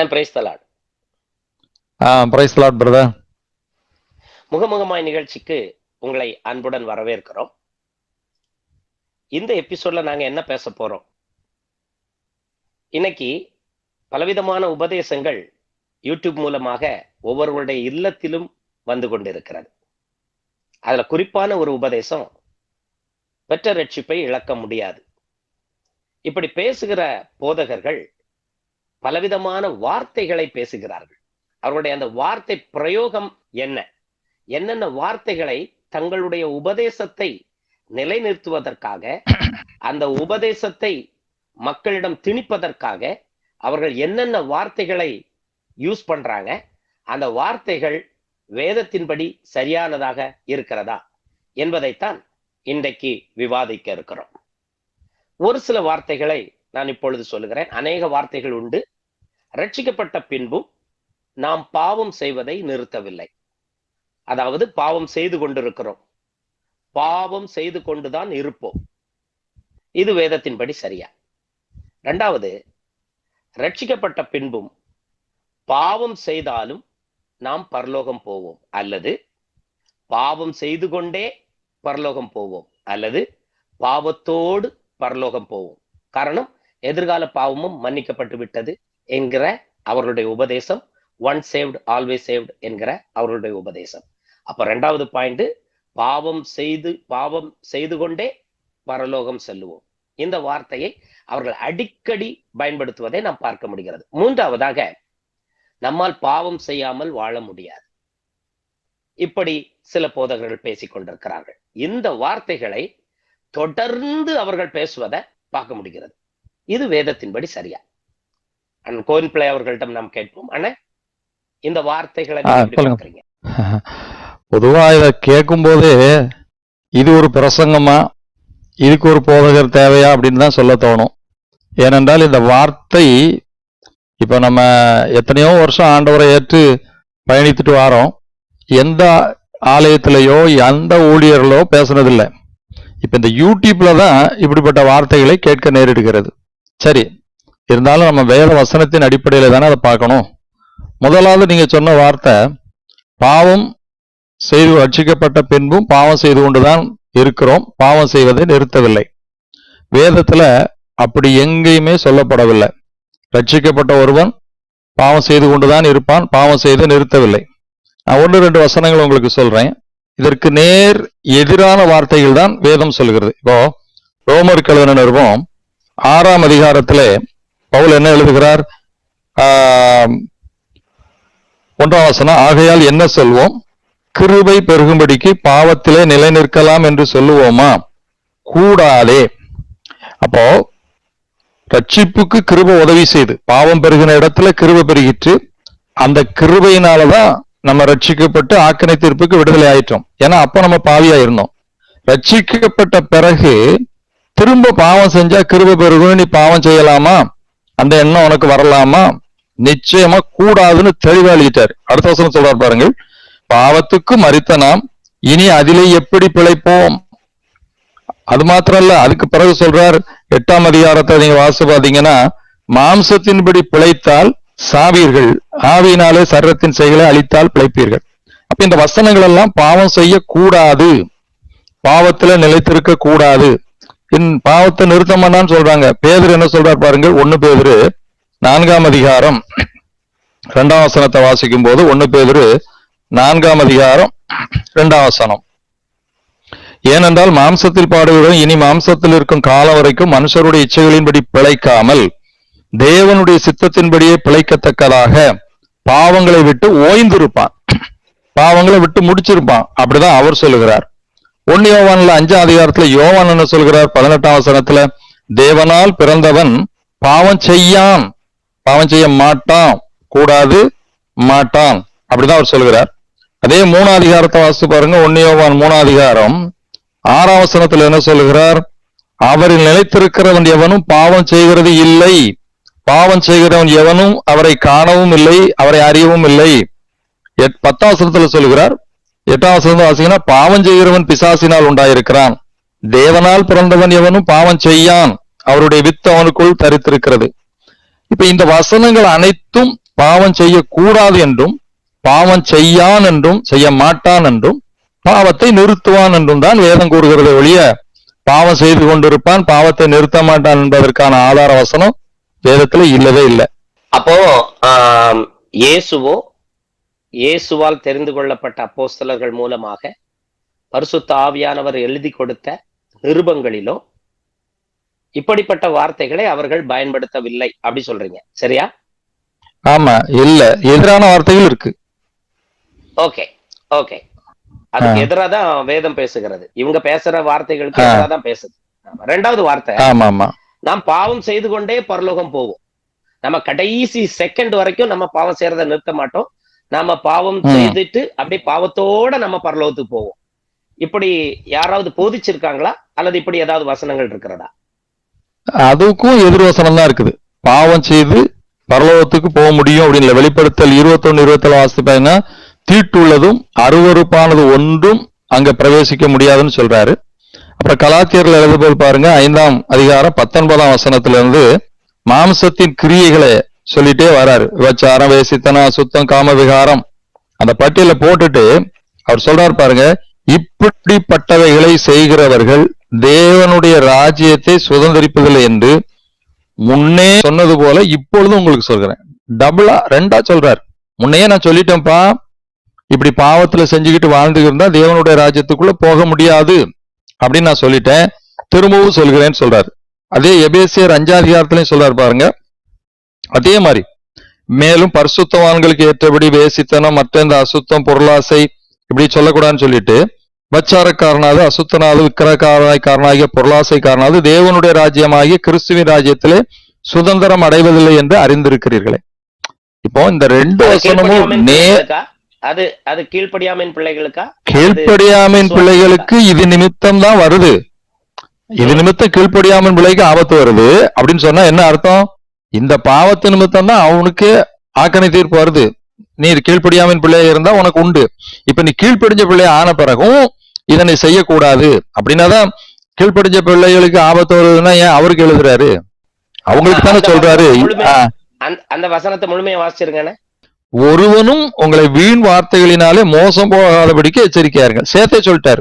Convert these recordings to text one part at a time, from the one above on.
அண்ணன் பிரைஸ் தலாட் பிரைஸ் லாட் பிரதர் முகமுகமாய் நிகழ்ச்சிக்கு உங்களை அன்புடன் வரவேற்கிறோம். இந்த எபிசோட்ல நாங்க என்ன பேச போறோம்? இன்னைக்கு பலவிதமான உபதேசங்கள் யூடியூப் மூலமாக ஒவ்வொருவருடைய இல்லத்திலும் வந்து கொண்டிருக்கிறது. அதுல குறிப்பான ஒரு உபதேசம் பெற்ற ரட்சிப்பை இழக்க முடியாது. இப்படி பேசுகிற போதகர்கள் பலவிதமான வார்த்தைகளை பேசுகிறார்கள். அவருடைய அந்த வார்த்தை பிரயோகம் என்ன? என்னென்ன வார்த்தைகளை தங்களுடைய உபதேசத்தை நிலைநிறுத்துவதற்காக அந்த உபதேசத்தை மக்களிடம் திணிப்பதற்காக அவர்கள் என்னென்ன வார்த்தைகளை யூஸ் பண்றாங்க? அந்த வார்த்தைகள் வேதத்தின்படி சரியானதாக இருக்கிறதா என்பதைத்தான் இன்றைக்கு விவாதிக்க இருக்கிறோம். ஒரு சில வார்த்தைகளை நான் இப்பொழுது சொல்லுகிறேன். அநேக வார்த்தைகள் உண்டு. ரட்சிக்கப்பட்ட பின்பும் நாம் பாவம் செய்வதை நிறுத்தவில்லை. அதாவது பாவம் செய்து கொண்டிருக்கிறோம். பாவம் செய்து கொண்டுதான் இருப்போம். இது வேதத்தின்படி சரியா? இரண்டாவது ரட்சிக்கப்பட்ட பின்பும் பாவம் செய்தாலும் நாம் பரலோகம் போவோம். அல்லது பாவம் செய்து கொண்டே பரலோகம் போவோம். அல்லது பாவத்தோடு பரலோகம் போவோம். காரணம் எதிர்கால பாவமும் மன்னிக்கப்பட்டு விட்டது என்கிற அவர்களுடைய உபதேசம். ஒன் சேவ்டு ஆல்வேஸ் சேவ்டு என்கிற அவர்களுடைய உபதேசம். அப்ப ரெண்டாவது பாயிண்ட் பாவம் செய்து பாவம் செய்து கொண்டே பரலோகம் செல்லுவோம். இந்த வார்த்தையை அவர்கள் அடிக்கடி பயன்படுத்துவதை நாம் பார்க்க முடிகிறது. மூன்றாவதாக நம்மால் பாவம் செய்யாமல் வாழ முடியாது. இப்படி சில போதகர்கள் பேசிக் கொண்டிருக்கிறார்கள். இந்த வார்த்தைகளை தொடர்ந்து அவர்கள் பேசுவதை பார்க்க முடிகிறது. இது வேதத்தின்படி சரியா? அண்ட் கோயின் பிள்ளை அவர்களிடம் நாம் கேட்போம். அண்ணா இந்த வார்த்தைகளை. பார்க்கறீங்க? பொதுவா இதை கேட்கும் போதே இது ஒரு பிரசங்கமா இதுக்கு ஒரு போதகர் தேவையா அப்படின்னு தான் சொல்ல தோணும். ஏனென்றால் இந்த வார்த்தை இப்ப நம்ம எத்தனையோ வருஷம் ஆண்டவரை ஏற்று பயணித்துட்டு வாரோம். எந்த ஆலயத்திலேயோ எந்த ஊழியர்களோ பேசுனதில்லை. இப்ப இந்த யூடியூப்ல தான் இப்படிப்பட்ட வார்த்தைகளை கேட்க நேரிடுகிறது. சரி இருந்தாலும் நம்ம வேத வசனத்தின் அடிப்படையில் தானே அதை பார்க்கணும். முதலாவது நீங்க சொன்ன வார்த்தை பாவம் செய்து ரட்சிக்கப்பட்ட பின்பும் பாவம் செய்து கொண்டுதான் இருக்கிறோம் பாவம் செய்வதை நிறுத்தவில்லை. வேதத்துல அப்படி எங்கேயுமே சொல்லப்படவில்லை. ரட்சிக்கப்பட்ட ஒருவன் பாவம் செய்து கொண்டுதான் இருப்பான் பாவம் செய்து நிறுத்தவில்லை. நான் ஒன்று ரெண்டு வசனங்கள் உங்களுக்கு சொல்றேன். இதற்கு நேர் எதிரான வார்த்தைகள் தான் வேதம் சொல்கிறது. இப்போ ரோமர் கழுவன நிறுவம் ஆறாம் அதிகாரத்திலே பவுல் என்ன எழுதுகிறார்? ஒன்றாம் வசனம் ஆகையால் என்ன சொல்வோம்? கிருபை பெருகும்படிக்கு பாவத்திலே நிலை நிற்கலாம் என்று சொல்லுவோமா? கூடாதே. அப்போ ரட்சிப்புக்கு கிருப உதவி செய்து பாவம் பெருகின இடத்துல கிருப பெருகிட்டு அந்த கிருபையினாலதான் நம்ம ரட்சிக்கப்பட்டு ஆக்கணை தீர்ப்புக்கு விடுதலை ஆயிட்டோம். ஏன்னா அப்ப நம்ம பாவியா இருந்தோம் ரட்சிக்கப்பட்ட பிறகு திரும்ப பாவம் செஞ்சா கிருப பெருகும் நீ பாவம் செய்யலாமா? அந்த எண்ணம் உனக்கு வரலாமா? நிச்சயமா கூடாதுன்னு தெளிவா எழுதிட்டாரு. அடுத்த வசனம் சொல்றார் பாருங்கள். பாவத்துக்கு மறித்த நாம் இனி அதிலே எப்படி பிழைப்போம்? அது மாத்திரம் இல்ல அதுக்கு பிறகு சொல்றார் எட்டாம் அதிகாரத்தை நீங்க வாசி பாத்தீங்கன்னா மாம்சத்தின்படி பிழைத்தால் சாவீர்கள் ஆவியினாலே சரத்தின் செயலை அழித்தால் பிழைப்பீர்கள். அப்ப இந்த வசனங்கள் எல்லாம் பாவம் செய்யக்கூடாது. பாவத்துல நிலைத்திருக்க கூடாது என் பாவத்தை நிறுத்தம் சொல்றாங்க. பேதர் என்ன சொல்றார் பாருங்க ஒன்னு பேதுரு நான்காம் அதிகாரம் இரண்டாம் வசனத்தை வாசிக்கும் போது ஒன்னு பேதுரு நான்காம் அதிகாரம் இரண்டாம் வசனம். ஏனென்றால் மாம்சத்தில் பாடுகிறோம் இனி மாம்சத்தில் இருக்கும் காலம் வரைக்கும் மனுஷருடைய இச்சைகளின்படி பிழைக்காமல் தேவனுடைய சித்தத்தின்படியே பிழைக்கத்தக்கதாக பாவங்களை விட்டு ஓய்ந்திருப்பான். பாவங்களை விட்டு முடிச்சிருப்பான். அப்படிதான் அவர் சொல்லுகிறார். ஒன்னு யோவான்ல அஞ்சாம் அதிகாரத்துல யோவான் என்ன சொல்கிறார்? பதினெட்டாம் வசனத்துல தேவனால் பிறந்தவன் பாவம் செய்யான். பாவம் செய்ய மாட்டான். கூடாது மாட்டான். அப்படிதான் அவர் சொல்கிறார். அதே மூணாம் அதிகாரத்தை வாசித்து பாருங்க. ஒன்னு யோவான் மூணாம் அதிகாரம் ஆறாம் வசனத்துல என்ன சொல்கிறார்? அவரில் நிலைத்திருக்கிறவன் எவனும் பாவம் செய்கிறது இல்லை. பாவம் செய்கிறவன் எவனும் அவரை காணவும் இல்லை அவரை அறியவும் இல்லை. எட்- பத்தாம் வசனத்துல சொல்லுகிறார் எட்டாம் வசனம் வாசிங்கன்னா பாவம் செய்கிறவன் பிசாசினால் உண்டாயிருக்கிறான். தேவனால் பிறந்தவன் எவனும் பாவம் செய்யான். அவருடைய வித்து அவனுக்குள் தரித்திருக்கிறது. இப்ப இந்த வசனங்கள் அனைத்தும் பாவம் செய்யக்கூடாது என்றும் பாவம் செய்யான் என்றும் செய்ய மாட்டான் என்றும் பாவத்தை நிறுத்துவான் என்றும் தான் வேதம் கூறுகிறது ஒழிய பாவம் செய்து கொண்டிருப்பான் பாவத்தை நிறுத்த மாட்டான் என்பதற்கான ஆதார வசனம் வேதத்துல இல்லவே இல்லை. அப்போ இயேசுவோ இயேசுவால் தெரிந்து கொள்ளப்பட்ட அப்போஸ்தலர்கள் மூலமாக பரிசுத்த ஆவியானவர் எழுதி கொடுத்த நிருபங்களிலோ இப்படிப்பட்ட வார்த்தைகளை அவர்கள் பயன்படுத்தவில்லை அப்படி சொல்றீங்க. சரியா? ஆமா இல்ல. எதிரான வார்த்தைகள் இருக்கு. Okay okay. அதுக்கு ஆ. எதிராக தான் வேதம் பேசுகிறது. இவங்க பேசுற வார்த்தைகளுக்கு ஆ. எதிராக தான் பேசுது. ரெண்டாவது வார்த்தை. ஆமா ஆமா. நாம் பாவம் செய்து கொண்டே பரலோகம் போவோம். நம்ம கடைசி செகண்ட் வரைக்கும் நம்ம பாவம் செய்யறதை நிறுத்த மாட்டோம். நாம பாவம். செய்துட்டு அப்படியே பாவத்தோட நம்ம பரலோகத்துக்கு போவோம். இப்படி யாராவது போதிச்சிருக்காங்களா? அல்லது இப்படி ஏதாவது வசனங்கள் இருக்கிறதா? அதுக்கும் எதிர்வசனம் தான் இருக்குது. பாவம் செய்து பரலோகத்துக்கு போக முடியும் அப்படின்னு வெளிப்படுத்தல் இருபத்தொன்னு இருபத்தேழு வாசிப்பாங்கன்னா தீட்டுள்ளதும் அருவருப்பானது ஒன்றும் அங்க பிரவேசிக்க முடியாதுன்னு சொல்றாரு. அப்புறம் கலாத்தியர்ல எழுதும்போது பாருங்க ஐந்தாம் அதிகாரம் பத்தொன்பதாம் வசனத்துல இருந்து மாம்சத்தின் கிரியைகளை சொல்லிட்டே வராரு. விபச்சாரம் வேசித்தனம் அசுத்தம் காம விகாரம் அந்த பட்டியல போட்டுட்டு அவர் சொல்றாரு பாருங்க இப்படிப்பட்டவைகளை செய்கிறவர்கள் தேவனுடைய ராஜ்யத்தை சுதந்திரிப்பதில்லை என்று முன்னே சொன்னது போல இப்பொழுதும் உங்களுக்கு சொல்கிறேன். டபுளா ரெண்டா சொல்றாரு. முன்னையே நான் சொல்லிட்டேன்ப்பா இப்படி பாவத்துல செஞ்சுக்கிட்டு வாழ்ந்துட்டு இருந்தா தேவனுடைய ராஜ்யத்துக்குள்ள போக முடியாது அப்படின்னு நான் சொல்லிட்டேன். திரும்பவும் சொல்கிறேன்னு சொல்றாரு. அதே எபேசியர் அஞ்சாதிகாரத்திலையும் சொல்றாரு பாருங்க அதே மாதிரி மேலும் பரிசுத்தவான்களுக்கு ஏற்றபடி வேசித்தனம் மற்ற இந்த அசுத்தம் பொருளாசை இப்படி சொல்லக்கூடாதுன்னு சொல்லிட்டு வச்சாரக்காரனாவது அசுத்தனாவது விக்கிரகாரனாகிய பொருளாசைக்காரனாவது தேவனுடைய ராஜ்யமாகிய கிறிஸ்துவின் ராஜ்யத்திலே சுதந்திரம் அடைவதில்லை என்று அறிந்திருக்கிறீர்களே. இப்போ இந்த ரெண்டு வசனமும் நே பிள்ளைகளுக்கா? அது அது கீழ்ப்படியாமையின் பிள்ளைகளுக்கா? கீழ்ப்படியாமையின் பிள்ளைகளுக்கு இது நிமித்தம் தான் வருது. இது நிமித்தம் கீழ்ப்படியாமையின் பிள்ளைக்கு ஆபத்து வருது. அப்படின்னு சொன்னா என்ன அர்த்தம்? இந்த பாவத்து நிமித்தம் தான் அவனுக்கு ஆக்கணை தீர்ப்பு வருது. நீ கீழ்ப்படியாமையின் பிள்ளையா இருந்தா உனக்கு உண்டு. இப்ப நீ கீழ்ப்படிஞ்ச பிள்ளை ஆன பிறகும் இதனை செய்யக்கூடாது. அப்படின்னாதான் கீழ்ப்படிஞ்ச பிள்ளைகளுக்கு ஆபத்து வருதுன்னா ஏன் அவருக்கு எழுதுறாரு? அவங்களுக்கு தானே சொல்றாரு. அந்த- வசனத்தை முழுமையா வாசிச்சிருங்கண்ணே. ஒருவனும் உங்களை வீண் வார்த்தைகளினாலே மோசம் போகாதபடிக்கு எச்சரிக்கையாருங்க. சேர்த்தே சொல்லிட்டாரு.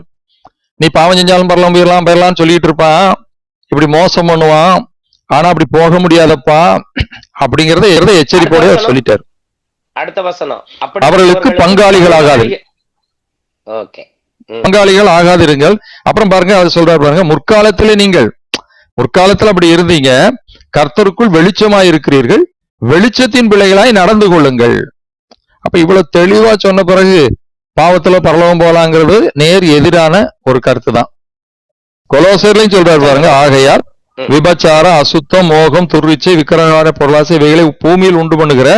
நீ பாவம் செஞ்சாலும் பரலாம் போயிடலாம் போயிடலாம் சொல்லிட்டு இருப்பான். இப்படி மோசம் பண்ணுவான். ஆனா அப்படி போக முடியாதப்பா அப்படிங்கறத எச்சரிப்போட சொல்லிட்டாரு. அடுத்த வசனம். அவர்களுக்கு பங்காளிகளாகாது. ஓகே. பங்காளிகள் ஆகாதிருங்கள். அப்புறம் பாருங்க அவர் சொல்றாரு பாருங்க முற்காலத்திலே நீங்கள் முற்காலத்துல அப்படி இருந்தீங்க. கர்த்தருக்குள் வெளிச்சமாய் இருக்கிறீர்கள். வெளிச்சத்தின் பிள்ளைகளாய் நடந்து கொள்ளுங்கள். அப்ப இவ்வளவு தெளிவா சொன்ன பிறகு பாவத்துல பரலவம் போலாங்கிறது நேர் எதிரான ஒரு கருத்து தான் கொலோசர்லையும் சொல்றாரு பாருங்க ஆகையால் ம். விபச்சாரம் அசுத்தம் மோகம் துர்விச்சை விக்கிரகார பொருளாசை இவைகளை பூமியில் உண்டு பண்ணுகிற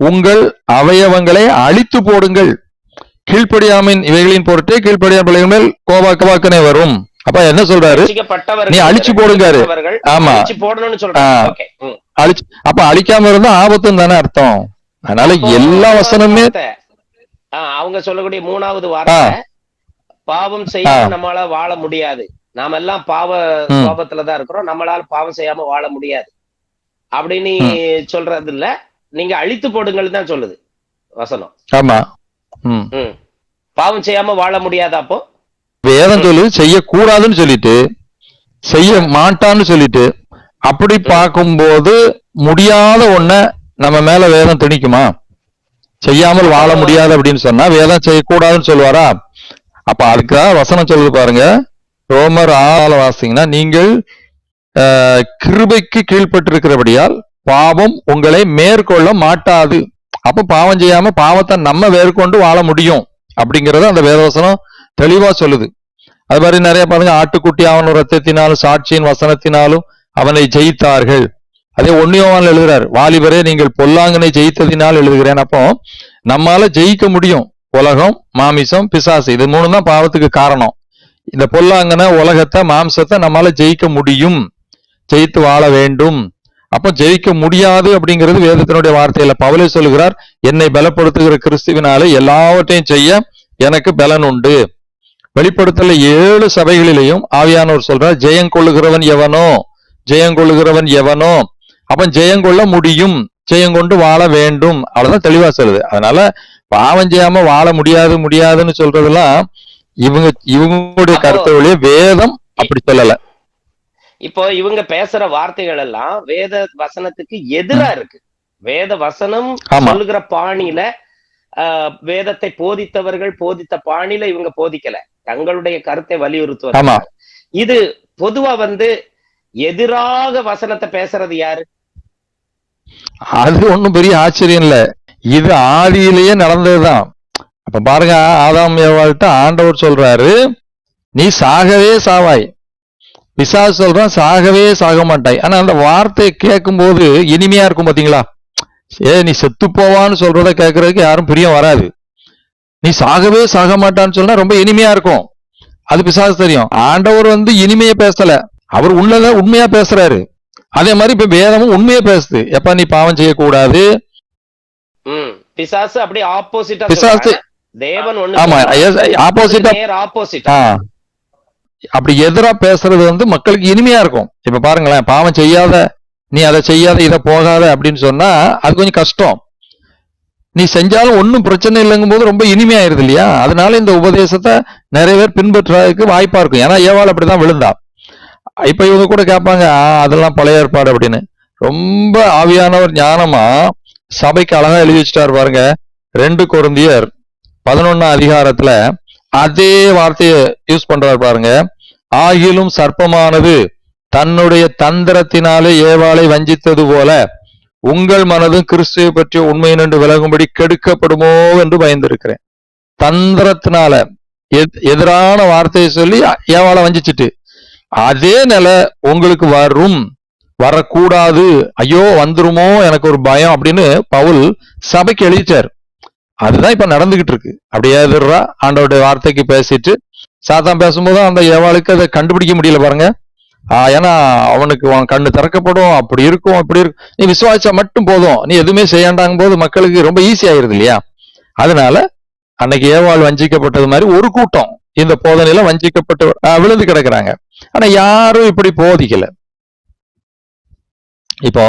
உங்கள் அவயவங்களை அழித்து போடுங்கள். கீழ்ப்படியாமின் இவைகளின் பொருட்டே கீழ்ப்படியாம பிள்ளைகள் மேல் கோவாக்க வாக்கனே வரும். அப்ப என்ன சொல்றாரு? நீ அழிச்சு போடுங்காரு. ரட்சிக்கப்பட்டவர்கள் ஆமா. அழிச்சு அப்ப அழிக்காம இருந்தா ஆபத்துன்னு தானே அர்த்தம். அதனால எல்லா வசனமே அவங்க சொல்லக்கூடிய மூணாவது வார்த்தை பாவம் செய்யாம ஆ. நம்மளால வாழ முடியாது. நாம எல்லாம் பாவ ம். சுவாபத்துல தான் இருக்கிறோம். நம்மளால பாவம் செய்யாம வாழ முடியாது. அப்படின்னு சொல்றது இல்ல நீங்க அழித்து போடுங்கள் தான் சொல்லுது வசனம். ஆமா. பாவம் செய்யாம வாழ முடியாதா அப்போ? வேதம் சொல்லுது செய்யக்கூடாதுன்னு சொல்லிட்டு செய்ய மாட்டான்னு சொல்லிட்டு அப்படி பார்க்கும்போது முடியாத ஒண்ண நம்ம மேல வேதம் திணிக்குமா? செய்யாமல் வாழ முடியாது அப்படின்னு சொன்னா வேதம் செய்யக்கூடாதுன்னு சொல்லுவாரா? அப்ப அதுக்காக வசனம் சொல்லுது பாருங்க. ரோமர் ஆறால வாசிங்கன்னா நீங்கள் கிருபைக்கு கீழ்ப்பட்டிருக்கிறபடியால் பாவம் உங்களை மேற்கொள்ள மாட்டாது. அப்ப பாவம் செய்யாம பாவத்தை நம்ம மேற்கொண்டு வாழ முடியும். அப்படிங்கறத அந்த வேதவசனம் தெளிவா சொல்லுது. அது மாதிரி நிறைய பாருங்க ஆட்டுக்குட்டி அவன் ரத்தத்தினாலும் சாட்சியின் வசனத்தினாலும் அவனை ஜெயித்தார்கள். அதே ஒன்னியோவான் எழுதுறாரு வாலிபரே நீங்கள் பொல்லாங்கனை ஜெயித்ததினால் எழுதுகிறேன். அப்போ நம்மால ஜெயிக்க முடியும். உலகம் மாமிசம் பிசாசு இது மூணு தான் பாவத்துக்கு காரணம். இந்த பொல்லாங்கன உலகத்தை மாம்சத்தை நம்மால ஜெயிக்க முடியும். ஜெயித்து வாழ வேண்டும். அப்போ ஜெயிக்க முடியாது அப்படிங்கிறது வேதத்தினுடைய வார்த்தையில. பவலை சொல்லுகிறார் என்னை பலப்படுத்துகிற கிறிஸ்துவினாலே எல்லாவற்றையும் செய்ய எனக்கு பலன் உண்டு. வெளிப்படுத்தல ஏழு சபைகளிலையும் ஆவியானவர் சொல்றார் ஜெயம் கொள்ளுகிறவன் எவனோ? ஜெயம் கொள்ளுகிறவன் எவனோ? அப்ப ஜெயம் கொள்ள முடியும். ஜெயம் கொண்டு வாழ வேண்டும். அவ்வளவுதான் தெளிவா சொல்லுது. அதனால பாவம் செய்யாம வாழ முடியாது முடியாதுன்னு சொல்றதெல்லாம் இவங்க இவங்களுடைய கருத்தை ஒழிய வேதம் அப்படி சொல்லல. இப்போ இவங்க பேசுற வார்த்தைகள் எல்லாம் வேத வசனத்துக்கு எதிரா இருக்கு. வேத வசனம். சொல்லுகிற பாணியில வேதத்தை போதித்தவர்கள் போதித்த பாணியில இவங்க போதிக்கல. தங்களுடைய கருத்தை வலியுறுத்துவது ஆமா. இது பொதுவா வந்து எதிராக வசனத்தை பேசுறது யாரு? அது ஒண்ணும் பெரிய ஆச்சரியம் இல்ல. இது ஆதியிலேயே நடந்ததுதான். அப்ப பாருங்க ஆதாம் ஏவாள்கிட்ட ஆண்டவர் சொல்றாரு நீ சாகவே சாவாய். பிசாசு சொல்றான் சாகவே சாக மாட்டாய். ஆனா அந்த வார்த்தையை கேட்கும்போது இனிமையா இருக்கும் பாத்தீங்களா? ஏ நீ செத்து போவான்னு சொல்றத கேட்கறதுக்கு யாரும் பிரியம் வராது. நீ சாகவே சாக மாட்டான்னு சொன்னா ரொம்ப இனிமையா இருக்கும். அது பிசாசு தெரியும். ஆண்டவர் வந்து இனிமையா பேசல. அவர் உள்ளத உண்மையா பேசுறாரு. அதே மாதிரி இப்ப வேதமும் உண்மையா பேசுது. எப்ப நீ பாவம் செய்யக்கூடாது. ம். பிசாசு அப்படியே ஆப்போசிட்டா பிசாசு தேவன் ஆமா ஒண்ணு ஆப்போசிட் ஆ. அப்படி எதிரா பேசுறது வந்து மக்களுக்கு இனிமையா இருக்கும். இப்ப பாருங்களேன் பாவம் செய்யாத நீ அதை செய்யாத இதை போகாத அப்படின்னு சொன்னா அது கொஞ்சம் கஷ்டம். நீ செஞ்சாலும் ஒன்றும் பிரச்சனை இல்லைங்கும் போது ரொம்ப இனிமையாயிருது இல்லையா? அதனால இந்த உபதேசத்தை நிறைய பேர் பின்பற்றுறதுக்கு வாய்ப்பா இருக்கும். ஏன்னா ஏவாள் அப்படிதான் விழுந்தா. இப்ப இவங்க கூட கேட்பாங்க "ஆ, அதெல்லாம் பழைய ஏற்பாடு அப்படின்னு. ரொம்ப ஆவியானவர் ஞானமா சபைக்கு அழகா எழுதி வச்சுட்டாரு பாருங்க ரெண்டு கொருந்தியர். பதினொன்னாம் அதிகாரத்துல அதே வார்த்தையை யூஸ் பண்றாரு பாருங்க. ஆகிலும் சர்ப்பமானது தன்னுடைய தந்திரத்தினாலே ஏவாளை வஞ்சித்தது போல உங்கள் மனதும் கிறிஸ்துவை பற்றிய உண்மை நின்று விலகும்படி கெடுக்கப்படுமோ என்று பயந்திருக்கிறேன். தந்திரத்தினால எத்- எதிரான வார்த்தையை சொல்லி ஏவாளை வஞ்சிச்சிட்டு. அதே நிலை உங்களுக்கு வரும். வரக்கூடாது. ஐயோ வந்துருமோ எனக்கு ஒரு பயம் அப்படின்னு பவுல் சபைக்கு எழுதிட்டார். அதுதான் இப்ப நடந்துகிட்டு இருக்கு அப்படியே எதிர்றா ஆண்டவருடைய வார்த்தைக்கு பேசிட்டு சாத்தான் பேசும்போது அந்த ஏவாளுக்கு அதை கண்டுபிடிக்க முடியல பாருங்க. ஆஹ் ஏன்னா அவனுக்கு அவன் கண்ணு திறக்கப்படும் அப்படி இருக்கும் அப்படி இருக்கும். நீ விசுவாசா மட்டும் போதும். நீ எதுவுமே செய்யாண்டாங்க போது மக்களுக்கு ரொம்ப ஈஸி ஆயிருது இல்லையா? அதனால அன்னைக்கு ஏவாள் வஞ்சிக்கப்பட்டது மாதிரி ஒரு கூட்டம் இந்த போதனையில வஞ்சிக்கப்பட்டு விழுந்து கிடக்குறாங்க. ஆனா யாரும் இப்படி போதிக்கல. இப்போ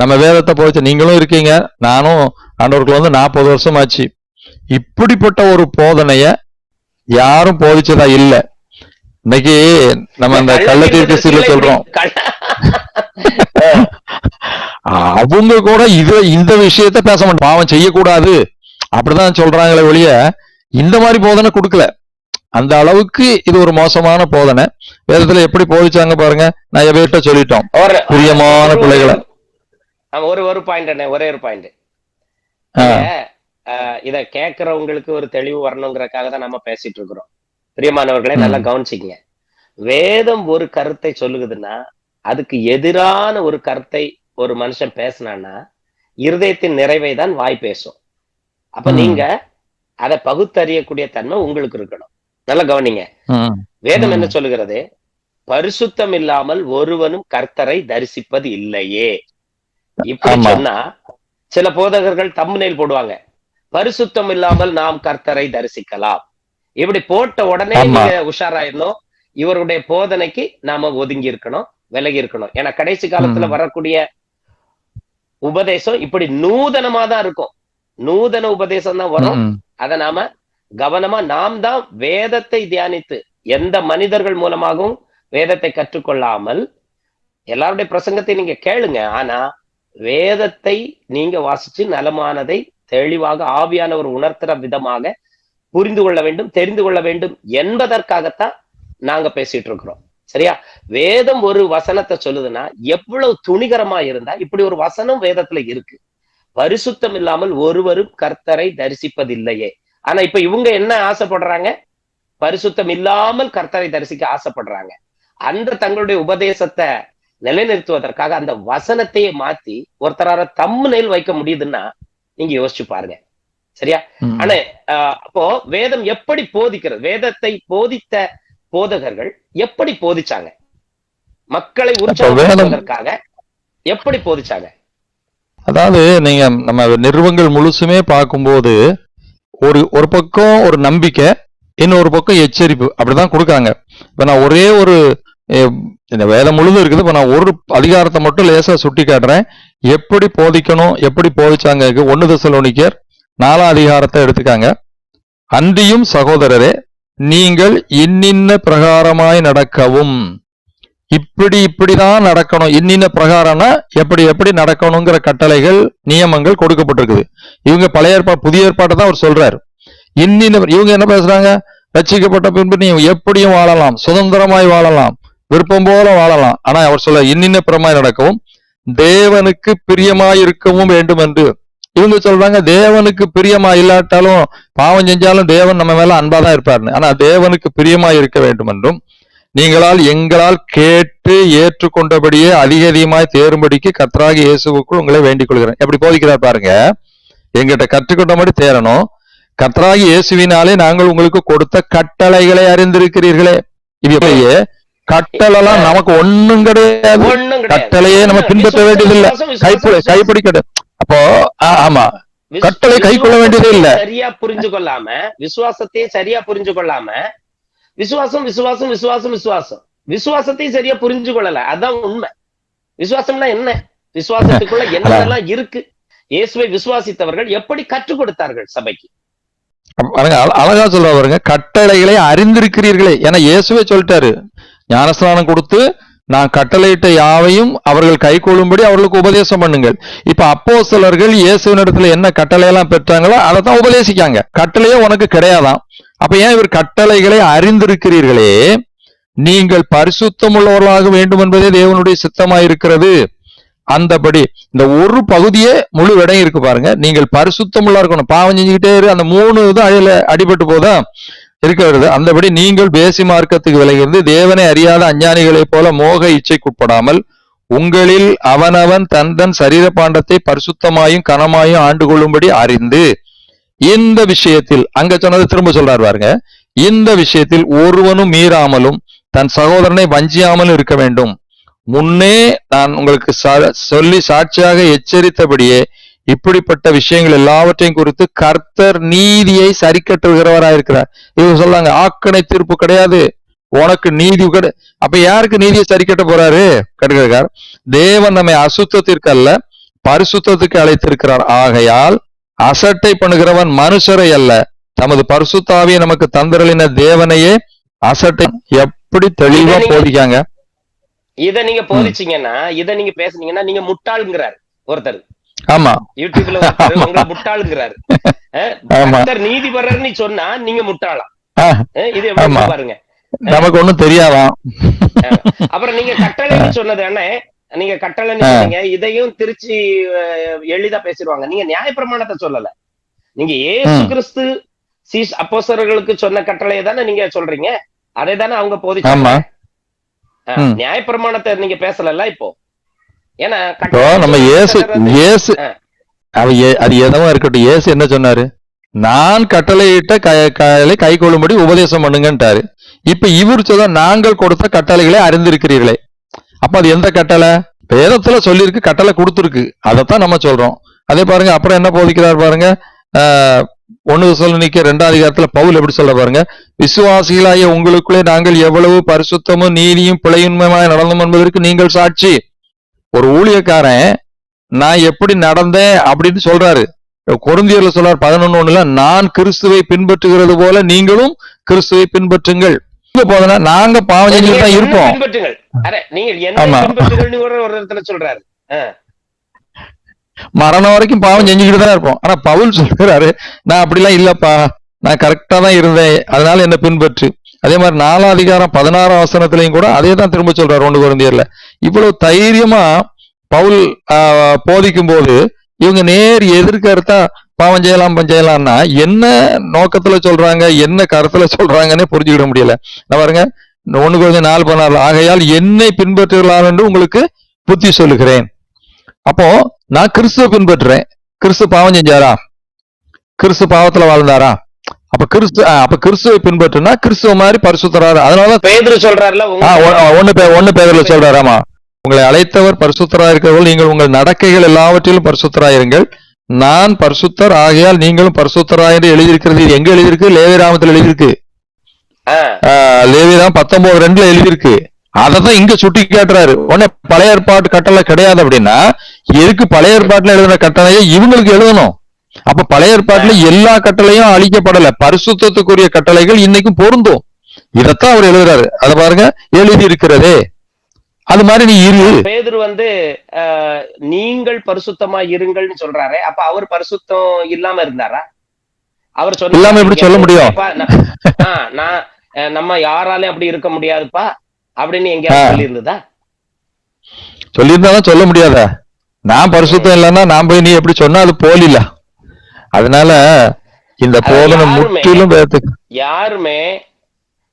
நம்ம வேதத்தை போதிச்ச நீங்களும் இருக்கீங்க. நானும் ஆண்டவருக்கு வந்து நாற்பது வருஷம் ஆச்சு இப்படிப்பட்ட ஒரு போதனைய யாரும் போதிச்சதா இல்ல. இன்னைக்கு நம்ம அந்த கள்ள தீர்க்கசில சொல்றோம். அவங்க கூட இது இந்த விஷயத்த பேச மாட்டாங்க பாவம் செய்யக்கூடாது. அப்படிதான் சொல்றாங்களே ஒழிய இந்த மாதிரி போதனை கொடுக்கல. அந்த அளவுக்கு இது ஒரு மோசமான போதனை. வேதத்துல எப்படி போதிச்சாங்க பாருங்க. நான் எவ்வளோ சொல்லிட்டோம். பிரியமான பிள்ளைகளை. ஆமா, ஒரு ஒரு பாயிண்ட் ஒரே ஒரு பாயிண்ட். இத கேட்கறவங்களுக்கு ஒரு தெளிவு வரணுங்கிறதுக்காக தான் நம்ம பேசிட்டு இருக்கிறோம். பிரியமானவர்களே நல்லா. கவனிச்சிக்கங்க. வேதம் ஒரு கருத்தை சொல்லுகுதுன்னா அதுக்கு எதிரான ஒரு கருத்தை ஒரு மனுஷன் பேசினான்னா இருதயத்தின் நிறைவை தான் வாய் பேசும். அப்ப. நீங்க அதை பகுத்தறியக்கூடிய தன்மை உங்களுக்கு இருக்கணும். நல்லா கவனிங்க. வேதம். என்ன சொல்லுகிறது? பரிசுத்தம் இல்லாமல் ஒருவனும் கர்த்தரை தரிசிப்பது இல்லையே. இப்படி. சொன்னா சில போதகர்கள் தம்முனேல் போடுவாங்க. பரிசுத்தம் இல்லாமல் நாம் கர்த்தரை தரிசிக்கலாம். இப்படி போட்ட உடனே. நீங்க உஷாராயிருந்தோம் இவருடைய போதனைக்கு நாம ஒதுங்கி இருக்கணும் விலகி இருக்கணும். ஏன்னா கடைசி காலத்துல. வரக்கூடிய உபதேசம் இப்படி நூதனமா தான் இருக்கும். நூதன உபதேசம் தான் வரும் அத நாம கவனமா நாம் தான் வேதத்தை தியானித்து எந்த மனிதர்கள் மூலமாகவும் வேதத்தை கற்றுக்கொள்ளாமல் எல்லாருடைய பிரசங்கத்தை நீங்க கேளுங்க. ஆனா வேதத்தை நீங்க வாசிச்சு நலமானதை தெளிவாக ஆவியானவர் உணர்த்துற விதமாக புரிந்து கொள்ள வேண்டும் தெரிந்து கொள்ள வேண்டும் என்பதற்காகத்தான் நாங்க பேசிட்டு இருக்கிறோம். சரியா? வேதம் ஒரு வசனத்தை சொல்லுதுன்னா எவ்வளவு துணிகரமா இருந்தா இப்படி ஒரு வசனம் வேதத்துல இருக்கு. பரிசுத்தம் இல்லாமல் ஒருவரும் கர்த்தரை தரிசிப்பதில்லையே. ஆனா இப்ப இவங்க என்ன ஆசைப்படுறாங்க? பரிசுத்தம் இல்லாமல் கர்த்தரை தரிசிக்க ஆசைப்படுறாங்க. அந்த தங்களுடைய உபதேசத்தை நிலைநிறுத்துவதற்காக அந்த வசனத்தையே மாத்தி ஒருத்தரால தம்முனையில் வைக்க முடியுதுன்னா நீங்க யோசிச்சு பாருங்க. சரியா. ஆனா அப்போ வேதம் எப்படி போதிக்கிறது? வேதத்தை போதித்த போதகர்கள் எப்படி போதிச்சாங்க? மக்களை உற்சாகப்படுத்துவதற்காக எப்படி போதிச்சாங்க? அதாவது நீங்க நம்ம நிறுவங்கள் முழுசுமே பார்க்கும்போது ஒரு ஒரு பக்கம் ஒரு நம்பிக்கை இன்னொரு பக்கம் எச்சரிப்பு. அப்படிதான் கொடுக்காங்க இப்ப நான் ஒரே ஒரு இந்த வேதம் முழுதும் இருக்குது. இப்போ நான் ஒரு அதிகாரத்தை மட்டும் லேசாக சுட்டி காட்டுறேன். எப்படி போதிக்கணும் எப்படி போதிச்சாங்க ஒன்று ஒன்னு தசலோனிக்கர் நாலாம் அதிகாரத்தை எடுத்துக்காங்க. அன்றியும் சகோதரரே நீங்கள் இன்னின்ன பிரகாரமாய் நடக்கவும். இப்படி இப்படிதான் நடக்கணும். இன்னின்ன பிரகாரம்னா எப்படி எப்படி நடக்கணுங்கிற கட்டளைகள் நியமங்கள் கொடுக்கப்பட்டிருக்குது. இவங்க பழைய ஏற்பா புதிய ஏற்பாட்டை தான் அவர் சொல்றாரு. இன்னின்ன இவங்க என்ன பேசுறாங்க? ரச்சிக்கப்பட்ட பின்பு நீ எப்படியும் வாழலாம். சுதந்திரமாய் வாழலாம். விருப்பம் போல வாழலாம். ஆனா அவர் சொல்ல இன்னின்ன பிரமாய் நடக்கவும் தேவனுக்கு பிரியமாய் இருக்கவும் வேண்டும் என்று இவங்க சொல்றாங்க தேவனுக்கு பிரியமா இல்லாட்டாலும் பாவம் செஞ்சாலும் தேவன் நம்ம மேல அன்பா தான் இருப்பாருன்னு ஆனா தேவனுக்கு பிரியமாய் இருக்க வேண்டும் என்றும் நீங்களால் எங்களால் கேட்டு ஏற்றுக்கொண்டபடியே அதிக அதிகமாய் தேரும்படிக்கு கத்தராக இயேசுவுக்குள் உங்களை வேண்டிக் கொள்கிறேன். எப்படி போதிக்கிறார் பாருங்க. எங்கிட்ட கற்றுக்கொண்டபடி தேரணும் கத்தராகி இயேசுவினாலே நாங்கள் உங்களுக்கு கொடுத்த கட்டளைகளை அறிந்திருக்கிறீர்களே. இது எப்படியே? கட்டளைலாம் நமக்கு ஒண்ணும் கிடையாது. கிடையாது. கட்டளையே நம்ம பின்பற்ற வேண்டியதில்லை. விசுவாசம், விசுவாசம், கைப்படி. கைப்பிடிக்கட்டு அப்போ ஆமா. கட்டளை கை கொள்ள வேண்டியதே இல்ல. சரியா புரிஞ்சு கொள்ளாம விசுவாசத்தையும் சரியா புரிஞ்சு கொள்ளாம விசுவாசம் விசுவாசம் விசுவாசம் விசுவாசம். விசுவாசத்தையும் சரியா புரிஞ்சு கொள்ளல அதான் உண்மை. விசுவாசம்னா என்ன? விசுவாசத்துக்குள்ள என்னெல்லாம் இருக்கு? இயேசுவை விசுவாசித்தவர்கள் எப்படி கற்றுக் கொடுத்தார்கள் சபைக்கு? அழகா சொல்ற பாருங்க. கட்டளைகளை அறிந்திருக்கிறீர்களே. ஏன்னா இயேசுவே சொல்லிட்டாரு. ஞானஸ்நானம் கொடுத்து நான் கட்டளையிட்ட யாவையும் அவர்கள் கை கொள்ளும்படி அவர்களுக்கு உபதேசம் பண்ணுங்கள். இப்ப சிலர்கள் இயேசுவினிடத்துல என்ன கட்டளையெல்லாம் பெற்றாங்களோ அதை தான் உபதேசிக்காங்க. கட்டளையே உனக்கு கிடையாதாம். அப்ப ஏன் இவர் கட்டளைகளை அறிந்திருக்கிறீர்களே? நீங்கள் பரிசுத்தம் உள்ளவர்களாக வேண்டும் என்பதே தேவனுடைய சித்தமாயிருக்கிறது. அந்தபடி இந்த ஒரு பகுதியே முழு இடம் இருக்கு பாருங்க. நீங்கள் பரிசுத்தமுள்ளா இருக்கணும். பாவம் செஞ்சுக்கிட்டே இரு. அந்த மூணு இது அழில அடிபட்டு போதா? இருக்கிறது. அந்தபடி நீங்கள் பேசி மார்க்கத்துக்கு விலகிருந்து தேவனை அறியாத அஞ்ஞானிகளைப் போல மோக இச்சைக்குட்படாமல் உங்களில் அவனவன் தன் தன் சரீர பாண்டத்தை பரிசுத்தமாயும் கனமாயும் ஆண்டு கொள்ளும்படி அறிந்து இந்த விஷயத்தில் அங்க சொன்னது திரும்ப சொல்றாரு பாருங்க. இந்த விஷயத்தில் ஒருவனும் மீறாமலும் தன் சகோதரனை வஞ்சியாமலும் இருக்க வேண்டும். முன்னே நான் உங்களுக்கு சா- சொல்லி சாட்சியாக எச்சரித்தபடியே இப்படிப்பட்ட விஷயங்கள் எல்லாவற்றையும் குறித்து கர்த்தர் நீதியை சரி கட்டுகிறவராயிருக்கிறார் இவங்க சொல்றாங்க ஆக்கணை தீர்ப்பு கிடையாது. உனக்கு நீதி கிடை அப்ப யாருக்கு நீதியை சரி கட்ட போறாரு? கட்டுகிறார் தேவன் நம்மை அசுத்தத்திற்கு அல்ல பரிசுத்தத்துக்கு அழைத்திருக்கிறார். ஆகையால் அசட்டை பண்ணுகிறவன் மனுஷரை அல்ல. தமது பரிசுத்தாவியை நமக்கு தந்திரலின தேவனையே அசட்டை எப்படி தெளிவா போதிக்காங்க? இத நீங்க போதிச்சீங்கன்னா இத நீங்க பேசுனீங்கன்னா நீங்க முட்டாளுங்கிறாரு ஒருத்தர். ஆமா. யூடியூப்ல உங்களை முட்டாளுங்கிறாரு. அஹ், ஆமா. கர்த்தர் நீதி நீ சொன்னா நீங்க முட்டாளா? இது எப்படி பாருங்க. நமக்கு ஒண்ணும் தெரியாதாம் அப்புறம் நீங்க கட்டளைன்னு சொன்னது என்ன? நீங்க கட்டளைன்னு. சொன்னீங்க. இதையும் திருச்சி எளிதா பேசிடுவாங்க. நீங்க நியாயப்பிரமாணத்தை சொல்லல. நீங்க ஏசு. கிறிஸ்து சீஸ் அப்போஸ்தலர்களுக்கு சொன்ன கட்டளையை தானே நீங்க சொல்றீங்க? அதை தானே அவங்க ம். நியாயப்பிரமாணத்தை நீங்க பேசல இப்போ? ஏன்னா நம்ம சொல்றது இயேசு வந்து- இயேசு ஆ. அவ ஏ- அது எதவா இருக்கட்டும். இயேசு என்ன சொன்னாரு? நான் கட்டளையிட்ட க- கட்டளை கை கொள்ளும்படி உபதேசம் பண்ணுங்கன்ட்டாரு. இப்ப இவர் சொல்ல நாங்கள் கொடுத்த கட்டளைகளை அறிந்திருக்கிறீர்களே. அப்ப அது எந்த கட்டளை? வேதத்துல சொல்லியிருக்கு கட்டளை கொடுத்துருக்கு. அதைத்தான் நம்ம சொல்றோம். அதே பாருங்க அப்புறம் என்ன போதிக்கிறார் பாருங்க? ஒண்ணு சொல்ல நிக்க ரெண்டாம் அதிகாரத்துல பவுல் எப்படி சொல்ல பாருங்க? விசுவாசிகளாகிய உங்களுக்குள்ளே நாங்கள் எவ்வளவு பரிசுத்தமும் நீதியும் பிழையுண்மையுமாய் நடந்தோம் என்பதற்கு நீங்கள் சாட்சி. ஒரு ஊழியக்காரன் நான் எப்படி நடந்தேன்? அப்படின்னு சொல்றாரு. கொருந்தியர்ல சொல்றாரு பதினொன்னு ஒண்ணுல நான் கிறிஸ்துவை பின்பற்றுகிறது போல நீங்களும் கிறிஸ்துவை பின்பற்றுங்கள். போதுனா நாங்க பாவம் செஞ்சுட்டு தான் இருப்போம் ஆமா. சொல்றாரு. மரணம் வரைக்கும் பாவம் செஞ்சுக்கிட்டு தான் இருப்போம். ஆனா பவுல் சொல்றாரு நான் அப்படிலாம் இல்லப்பா. நான் கரெக்டா தான் இருந்தேன். அதனால என்ன பின்பற்று. அதே மாதிரி நாலாம் அதிகாரம் பதினாறாம் வசனத்திலையும் கூட அதே தான் திரும்ப சொல்றாரு ஒன்று குழந்தையர்ல இவ்வளவு தைரியமா பவுல் போதிக்கும் போது இவங்க நேர் எதிர்கருத்தா பாவம் செய்யலாம் செய்யலாம்னா என்ன நோக்கத்துல சொல்றாங்க என்ன கருத்துல சொல்றாங்கன்னே புரிஞ்சுக்கிட முடியல. நான் பாருங்க ஒன்று ஒண்ணு குழந்தை நாலு பதினாறு ஆகையால் என்னை பின்பற்றுகிறார் என்று உங்களுக்கு புத்தி சொல்லுகிறேன். அப்போ நான் கிறிஸ்துவ பின்பற்றுறேன். கிறிஸ்து பாவம் செஞ்சாரா? கிறிஸ்து பாவத்துல வாழ்ந்தாரா? அப்ப கிறிஸ்து அப்ப கிறிஸ்துவை பின்பற்றுனா கிறிஸ்துவ மாதிரி பரிசுத்தராரு. அதனால பேதுரு சொல்றாருல உங்க ஆ, ஒ- ஒண்ணு பே ஒண்ணு பேர்ல சொல்றாரு ஆமா. உங்களை அழைத்தவர் பரிசுத்தரா இருக்கிறவர்கள் நீங்கள் உங்கள் நடக்கைகள் எல்லாவற்றிலும் பரிசுத்தராயிருங்கள் நான் பரிசுத்தர் ஆகையால் நீங்களும் பரிசுத்தரா என்று எழுதியிருக்கிறது. இது எங்க எழுதியிருக்கு? லேவிராமத்தில் எழுதியிருக்கு. லேவிராம் பத்தொன்பது ரெண்டுல எழுதியிருக்கு. அததான் இங்க சுட்டி காட்டுறாரு. உடனே பழைய ஏற்பாட்டு கட்டளை கிடையாது அப்படின்னா எதுக்கு பழைய ஏற்பாட்டுல எழுதின கட்டளையை இவங்களுக்கு எழுதணும்? அப்ப பழைய ஏற்பாட்டுல எல்லா கட்டளையும் அழிக்கப்படல பரிசுத்தத்துக்குரிய கட்டளைகள் இன்னைக்கும் பொருந்தும். இதத்தான் அவர் எழுதுறாரு. அத பாருங்க. எழுதி இருக்கிறதே அது மாதிரி நீ இரு. பேதுரு வந்து நீங்கள் பரிசுத்தமா இருங்கள்னு சொல்றாரு. அப்ப அவர் பரிசுத்தம் இல்லாம இருந்தாரா? அவர் சொன்னாரு, இல்லாம எப்படி சொல்ல முடியும்? "ஏப்பா, நான் நம்ம யாராலையும் அப்படி இருக்க முடியாதுப்பா. அப்படின்னு எங்கேயாவது. சொல்லியிருந்ததா? சொல்லியிருந்தாலும் சொல்ல முடியாத. நான் பரிசுத்தம் இல்லைன்னா நான் போய் நீ எப்படி சொன்னா அது போலில்ல. அதனால இந்த போதனை யாருமே- முற்றிலும் யாருமே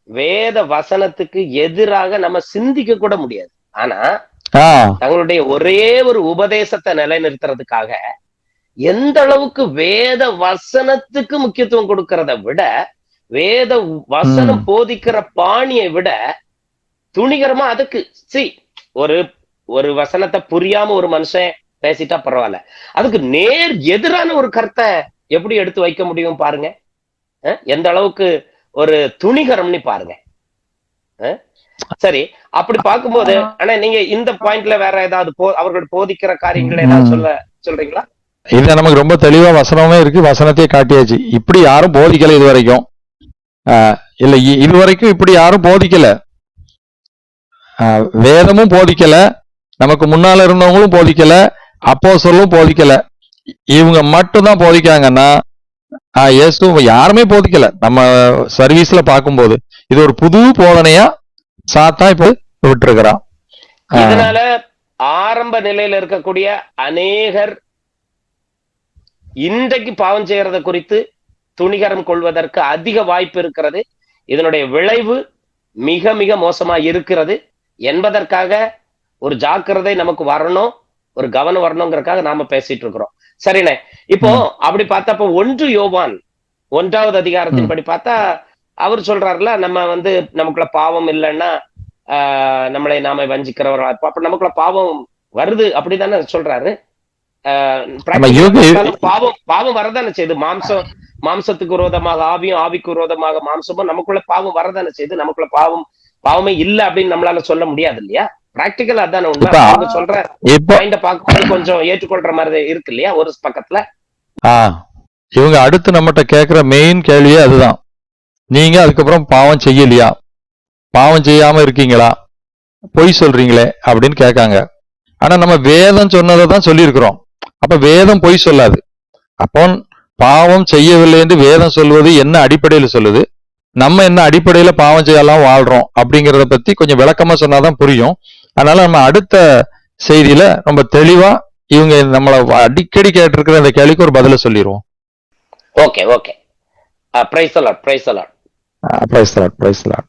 வேத வசனத்துக்கு எதிராக நம்ம சிந்திக்க கூட முடியாது. ஆனா தங்களுடைய ஒரே ஒரு உபதேசத்தை நிலைநிறுத்துறதுக்காக எந்த அளவுக்கு வேத வசனத்துக்கு முக்கியத்துவம் கொடுக்கறத விட வேத வசனம் போதிக்கிற பாணியை விட துணிகரமா அதுக்கு சி ஒரு ஒரு வசனத்தை புரியாம ஒரு மனுஷன் பேசிட்டா பரவாயில்ல. அதுக்கு நேர் எதிரான ஒரு கருத்தை எப்படி எடுத்து வைக்க முடியும் பாருங்க. எந்த அளவுக்கு ஒரு துணிகரம்னு பாருங்க. சரி அப்படி பார்க்கும்போது ஆனா நீங்க இந்த பாயிண்ட்ல வேற ஏதாவது போ அவர்கள் போதிக்கிற காரியங்களை ஏதாவது. சொல்ல சொல்றீங்களா? இது நமக்கு ரொம்ப தெளிவா வசனமே இருக்கு. வசனத்தையே காட்டியாச்சு. இப்படி யாரும் போதிக்கல இது வரைக்கும் இல்ல இது வரைக்கும் இப்படி யாரும் போதிக்கல. வேதமும் போதிக்கல. நமக்கு முன்னால இருந்தவங்களும் போதிக்கல. அப்போ சொல்லும் போதிக்கல. இவங்க மட்டும்தான் போதிக்காங்கன்னா போதிக்கிறாங்கன்னா இயேசு யாருமே போதிக்கல. நம்ம சர்வீஸ்ல பார்க்கும்போது. இது ஒரு புது போதனையா சாத்தா இப்போ விட்டுருக்கிறான். அதனால இதனால ஆரம்ப நிலையில இருக்கக்கூடிய அநேகர் இன்றைக்கு பாவம் செய்யறத குறித்து துணிகரம் கொள்வதற்கு அதிக வாய்ப்பு இருக்கிறது. இதனுடைய விளைவு மிக மிக மோசமா இருக்கிறது. என்பதற்காக ஒரு ஜாக்கிரதை நமக்கு வரணும் ஒரு கவனம் வரணுங்கிறதுக்காக நாம பேசிட்டு இருக்கிறோம். சரிண்ணே இப்போ அப்படி பார்த்தப்ப ஒன்று யோவான் ஒன்றாவது அதிகாரத்தின் படி பார்த்தா அவர் சொல்றாருல நம்ம வந்து நமக்குள்ள பாவம் இல்லைன்னா ஆஹ் நம்மளை நாம வஞ்சிக்கிறவர்களா இருப்போம். அப்ப நமக்குள்ள பாவம் வருது அப்படிதானே சொல்றாரு. பாவம் பாவம் வரதானே செய்யுது. மாம்சம் மாம்சத்துக்கு விரோதமாக ஆவியும் ஆவிக்கு விரோதமாக மாம்சமும் நமக்குள்ள பாவம் வரதானே செய்யுது. நமக்குள்ள பாவம் பாவமே இல்ல அப்படின்னு நம்மளால சொல்ல முடியாது இல்லையா? பிராக்டிக்கல் அதானே உண்மை. அவங்க சொல்ற பாயிண்ட பார்க்கும்போது கொஞ்சம் ஏற்றுக்கொள்ற மாதிரி இருக்கு இல்லையா? ஒரு பக்கத்துல. இவங்க அடுத்து நம்மகிட்ட கேட்கிற மெயின் கேள்வியே அதுதான். நீங்க அதுக்கப்புறம் பாவம் செய்யலையா? பாவம் செய்யாம இருக்கீங்களா? பொய் சொல்றீங்களே அப்படின்னு கேட்காங்க. ஆனா நம்ம வேதம் சொன்னதை தான் சொல்லியிருக்கிறோம். அப்ப வேதம் பொய் சொல்லாது. அப்போ பாவம் செய்யவில்லை என்று வேதம் சொல்வது என்ன அடிப்படையில சொல்லுது? நம்ம என்ன அடிப்படையில பாவம் செய்யலாம் வாழ்றோம் அப்படிங்கறத பத்தி கொஞ்சம் விளக்கமா சொன்னாதான் புரியும். அதனால நம்ம அடுத்த செய்தியில ரொம்ப தெளிவா இவங்க நம்மள அடிக்கடி கேட்டிருக்கிற இந்த கேள்விக்கு ஒரு பதில சொல்லிடுவோம் okay okay prize allot prize allot prize lot prize lot